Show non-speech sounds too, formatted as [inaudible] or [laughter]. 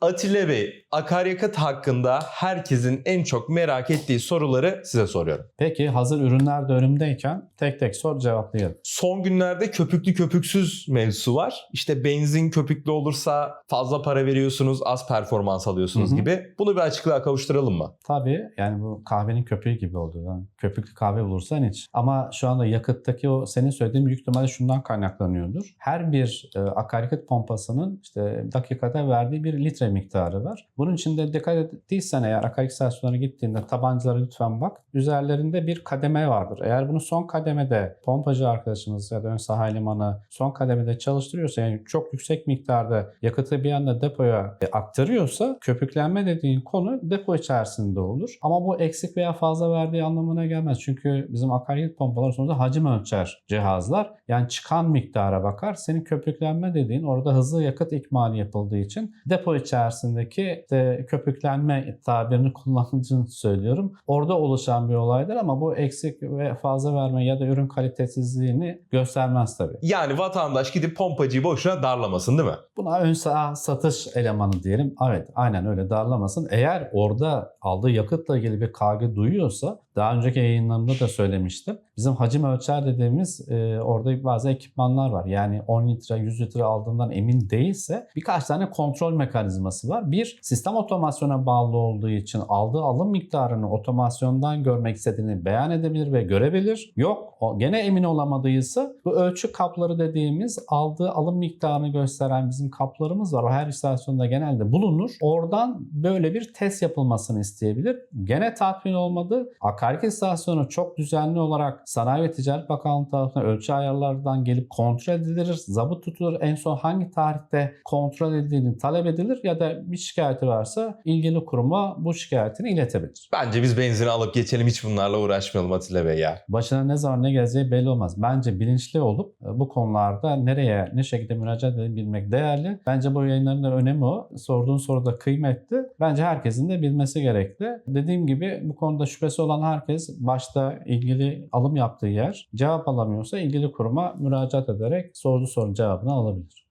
Atilla Bey, akaryakıt hakkında herkesin en çok merak ettiği soruları size soruyorum. Peki hazır ürünler de önümdeyken tek tek sor cevaplayalım. Son günlerde köpüklü köpüksüz mevzusu var. İşte benzin köpüklü olursa fazla para veriyorsunuz, az performans alıyorsunuz Hı hı. gibi. Bunu bir açıklığa kavuşturalım mı? Tabii yani bu kahvenin köpüğü gibi oldu. Yani köpüklü kahve bulursan iç. Ama şu anda yakıttaki o senin söylediğin büyük ihtimalle şundan kaynaklanıyordur. Her bir e, akaryakıt pompasının işte dakikada verdiği bir litre miktarı var. Bunun içinde dikkat ettiysen eğer akaryakıt istasyonlarına gittiğinde tabancalara lütfen bak. Üzerlerinde bir kademe vardır. Eğer bunu son kademede pompacı arkadaşınız ya da ön saha elemanı son kademede çalıştırıyorsa yani çok yüksek miktarda yakıtı bir anda depoya e, aktarıyorsa köpüklenme dediğin konu depo içerisinde olur. Ama bu eksik veya fazla verdiği anlamına gelmez. Çünkü bizim akaryakıt pompaları sonuçta hacim ölçer cihazlar. Yani çıkan miktara bakar. Senin köpüklenme dediğin orada hızlı yakıt ikmali yapıldığı için depo içerisindeki işte köpüklenme tabirini kullanıcını [laughs] söylüyorum. Orada oluşan bir olaydır ama bu eksik ve fazla verme ya da ürün kalitesizliğini göstermez tabii. Yani vatandaş gidip pompacıyı boşuna darlamasın değil mi? Buna ön saha satış elemanı diyelim. Evet aynen öyle darlamasın. Eğer orada aldığı yakıtla ilgili bir kaygı duyuyorsa daha önceki yayınlarımda da söylemiştim. Bizim hacim ölçer dediğimiz e, orada bazı ekipmanlar var. Yani 10 litre 100 litre aldığından emin değilse birkaç tane kontrol mekanizması var. Bir sistem otomasyona bağlı olduğu için aldığı alım miktarını otomasyondan görmek istediğini beyan edebilir ve görebilir. Yok o gene emin olamadıysa bu ölçü kapları dediğimiz aldığı alım miktarını gösteren bizim kaplarımız var. O her istasyonda genelde bulunur. Oradan böyle bir test yapılmasını isteyebilir. Gene tatmin olmadı. Akaryakıt istasyonu çok düzenli olarak Sanayi ve Ticaret Bakanlığı tarafından ölçü ayarlardan gelip kontrol edilir. Zabıt tutulur. En son hangi tarihte kontrol edildiğini talep edilir ya da bir şikayeti varsa ilgili kuruma bu şikayetini iletebilir. Bence biz benzini alıp geçelim hiç bunlarla uğraşmayalım Atilla Bey ya. Başına ne zaman ne geleceği belli olmaz. Bence bilinçli olup e, bu konularda nereye ne şekilde müracaat edebilmek değerli. Bence bu yayınların da önemi o. Sorduğun soru da kıymetli. Bence herkesin de bilmesi gerekli. Dediğim gibi bu konuda şüphesi olan herkes başta ilgili alım yaptığı yer cevap alamıyorsa ilgili kuruma müracaat ederek sorduğu sorunun cevabını alabilir.